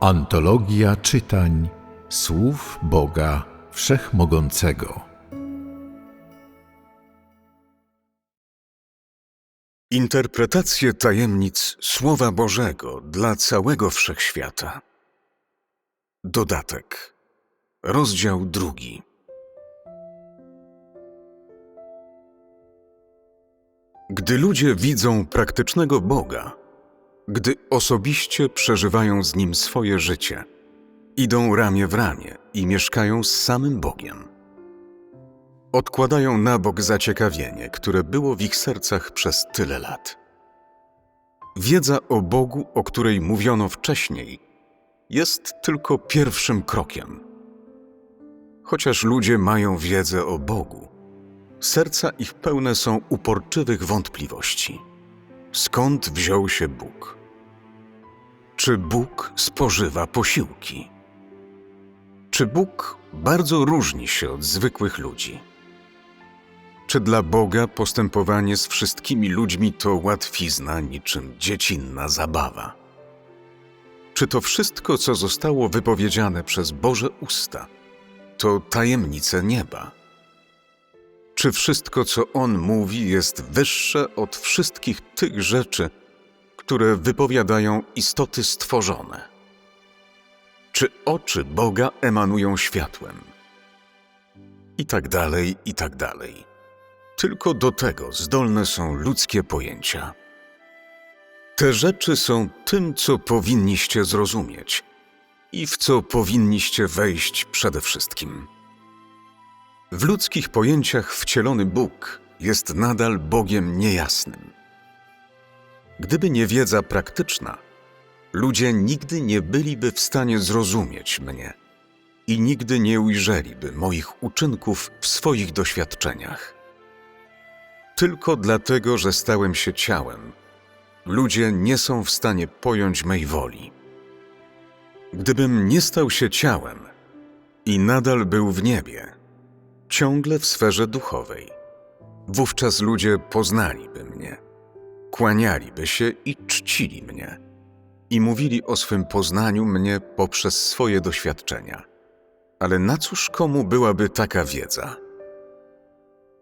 Antologia czytań słów Boga Wszechmogącego. Interpretacje tajemnic Słowa Bożego dla całego wszechświata. Dodatek. Rozdział drugi. Gdy ludzie widzą praktycznego Boga, gdy osobiście przeżywają z Nim swoje życie, idą ramię w ramię i mieszkają z samym Bogiem, odkładają na bok zaciekawienie, które było w ich sercach przez tyle lat. Wiedza o Bogu, o której mówiono wcześniej, jest tylko pierwszym krokiem. Chociaż ludzie mają wiedzę o Bogu, serca ich pełne są uporczywych wątpliwości. Skąd wziął się Bóg? Czy Bóg spożywa posiłki? Czy Bóg bardzo różni się od zwykłych ludzi? Czy dla Boga postępowanie z wszystkimi ludźmi to łatwizna niczym dziecinna zabawa? Czy to wszystko, co zostało wypowiedziane przez Boże usta, to tajemnice nieba? Czy wszystko, co On mówi, jest wyższe od wszystkich tych rzeczy, które wypowiadają istoty stworzone? Czy oczy Boga emanują światłem? I tak dalej, i tak dalej. Tylko do tego zdolne są ludzkie pojęcia. Te rzeczy są tym, co powinniście zrozumieć i w co powinniście wejść przede wszystkim. W ludzkich pojęciach wcielony Bóg jest nadal Bogiem niejasnym. Gdyby nie wiedza praktyczna, ludzie nigdy nie byliby w stanie zrozumieć mnie i nigdy nie ujrzeliby moich uczynków w swoich doświadczeniach. Tylko dlatego, że stałem się ciałem, ludzie nie są w stanie pojąć mej woli. Gdybym nie stał się ciałem i nadal był w niebie, ciągle w sferze duchowej, wówczas ludzie poznaliby mnie, kłanialiby się i czcili mnie i mówili o swym poznaniu mnie poprzez swoje doświadczenia. Ale na cóż komu byłaby taka wiedza?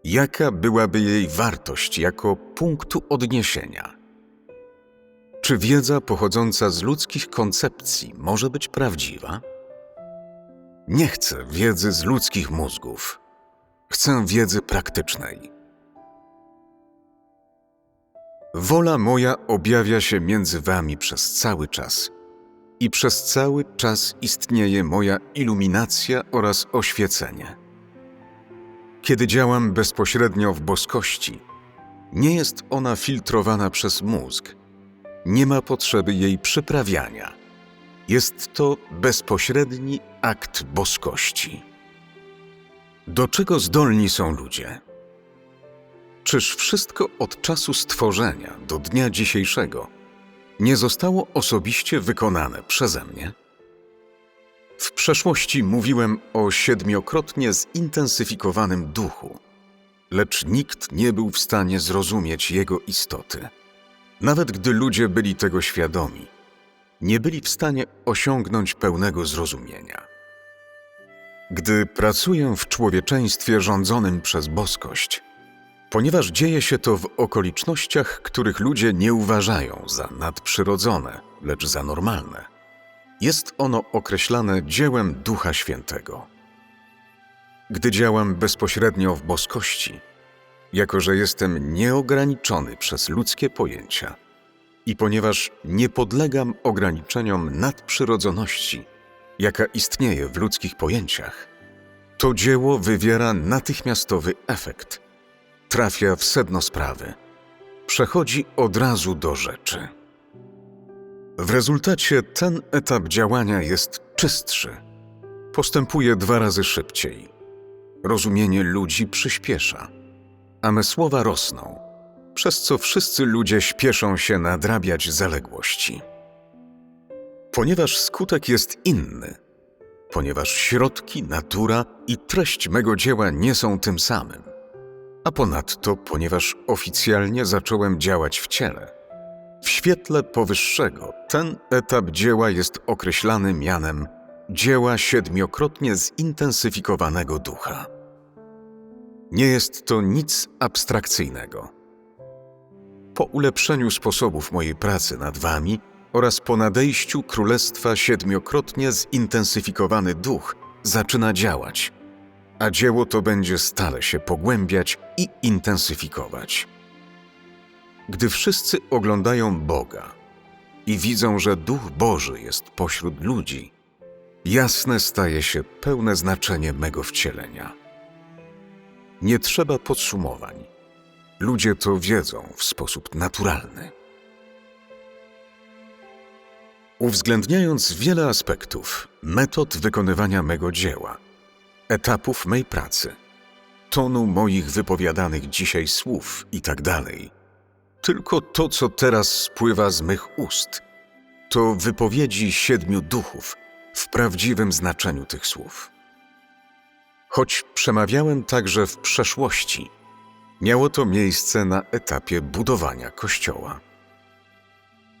Jaka byłaby jej wartość jako punktu odniesienia? Czy wiedza pochodząca z ludzkich koncepcji może być prawdziwa? Nie chcę wiedzy z ludzkich mózgów. Chcę wiedzy praktycznej. Wola moja objawia się między wami przez cały czas. I przez cały czas istnieje moja iluminacja oraz oświecenie. Kiedy działam bezpośrednio w boskości, nie jest ona filtrowana przez mózg, nie ma potrzeby jej przyprawiania. Jest to bezpośredni akt boskości. Do czego zdolni są ludzie? Czyż wszystko od czasu stworzenia do dnia dzisiejszego nie zostało osobiście wykonane przeze mnie? W przeszłości mówiłem o siedmiokrotnie zintensyfikowanym duchu, lecz nikt nie był w stanie zrozumieć jego istoty. Nawet gdy ludzie byli tego świadomi, nie byli w stanie osiągnąć pełnego zrozumienia. Gdy pracuję w człowieczeństwie rządzonym przez boskość, ponieważ dzieje się to w okolicznościach, których ludzie nie uważają za nadprzyrodzone, lecz za normalne, jest ono określane dziełem Ducha Świętego. Gdy działam bezpośrednio w boskości, jako że jestem nieograniczony przez ludzkie pojęcia i ponieważ nie podlegam ograniczeniom nadprzyrodzoności, jaka istnieje w ludzkich pojęciach, to dzieło wywiera natychmiastowy efekt. Trafia w sedno sprawy. Przechodzi od razu do rzeczy. W rezultacie ten etap działania jest czystszy. Postępuje dwa razy szybciej. Rozumienie ludzi przyspiesza, a me słowa rosną, przez co wszyscy ludzie śpieszą się nadrabiać zaległości. Ponieważ skutek jest inny, ponieważ środki, natura i treść mego dzieła nie są tym samym, a ponadto ponieważ oficjalnie zacząłem działać w ciele, W świetle powyższego ten etap dzieła jest określany mianem dzieła siedmiokrotnie zintensyfikowanego ducha. Nie jest to nic abstrakcyjnego. Po ulepszeniu sposobów mojej pracy nad wami oraz po nadejściu Królestwa siedmiokrotnie zintensyfikowany duch zaczyna działać, a dzieło to będzie stale się pogłębiać i intensyfikować. Gdy wszyscy oglądają Boga i widzą, że Duch Boży jest pośród ludzi, jasne staje się pełne znaczenie mego wcielenia. Nie trzeba podsumowań. Ludzie to wiedzą w sposób naturalny. Uwzględniając wiele aspektów, metod wykonywania mego dzieła, etapów mej pracy, tonu moich wypowiadanych dzisiaj słów itd., tylko to, co teraz spływa z mych ust, to wypowiedzi siedmiu duchów w prawdziwym znaczeniu tych słów. Choć przemawiałem także w przeszłości, miało to miejsce na etapie budowania kościoła.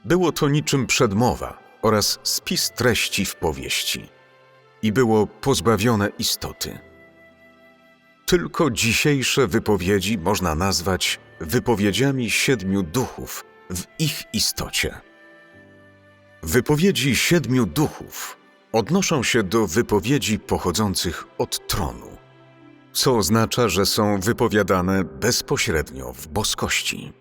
Było to niczym przedmowa oraz spis treści w powieści i było pozbawione istoty. Tylko dzisiejsze wypowiedzi można nazwać wypowiedziami siedmiu duchów w ich istocie. Wypowiedzi siedmiu duchów odnoszą się do wypowiedzi pochodzących od tronu, co oznacza, że są wypowiadane bezpośrednio w boskości.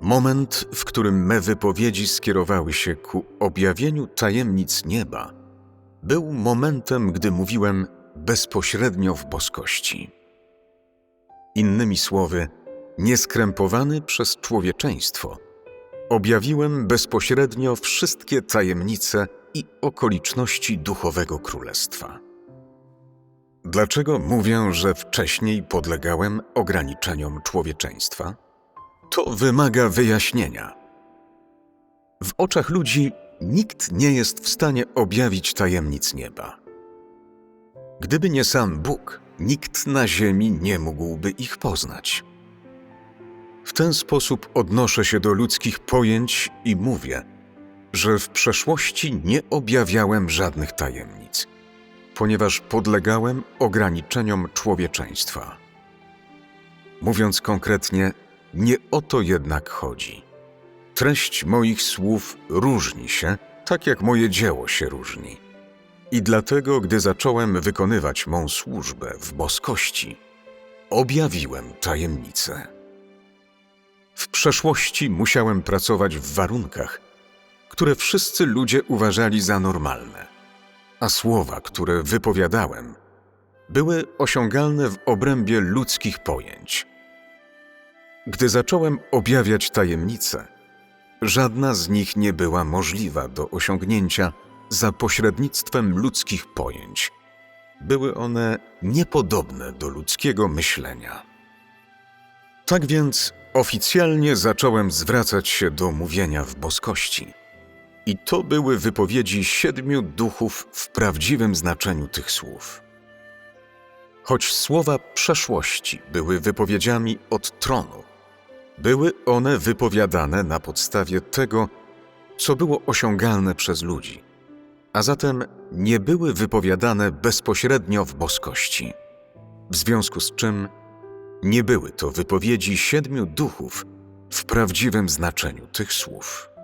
Moment, w którym me wypowiedzi skierowały się ku objawieniu tajemnic nieba, był momentem, gdy mówiłem bezpośrednio w boskości. Innymi słowy, nieskrępowany przez człowieczeństwo, objawiłem bezpośrednio wszystkie tajemnice i okoliczności duchowego królestwa. Dlaczego mówię, że wcześniej podlegałem ograniczeniom człowieczeństwa? To wymaga wyjaśnienia. W oczach ludzi nikt nie jest w stanie objawić tajemnic nieba. Gdyby nie sam Bóg, nikt na ziemi nie mógłby ich poznać. W ten sposób odnoszę się do ludzkich pojęć i mówię, że w przeszłości nie objawiałem żadnych tajemnic, ponieważ podlegałem ograniczeniom człowieczeństwa. Mówiąc konkretnie, nie o to jednak chodzi. Treść moich słów różni się, tak jak moje dzieło się różni. I dlatego, gdy zacząłem wykonywać mą służbę w boskości, objawiłem tajemnicę. W przeszłości musiałem pracować w warunkach, które wszyscy ludzie uważali za normalne, a słowa, które wypowiadałem, były osiągalne w obrębie ludzkich pojęć. Gdy zacząłem objawiać tajemnice, żadna z nich nie była możliwa do osiągnięcia za pośrednictwem ludzkich pojęć. Były one niepodobne do ludzkiego myślenia. Tak więc oficjalnie zacząłem zwracać się do mówienia w boskości. I to były wypowiedzi siedmiu duchów w prawdziwym znaczeniu tych słów. Choć słowa przeszłości były wypowiedziami od tronu, były one wypowiadane na podstawie tego, co było osiągalne przez ludzi, a zatem nie były wypowiadane bezpośrednio w boskości. W związku z czym nie były to wypowiedzi siedmiu duchów w prawdziwym znaczeniu tych słów.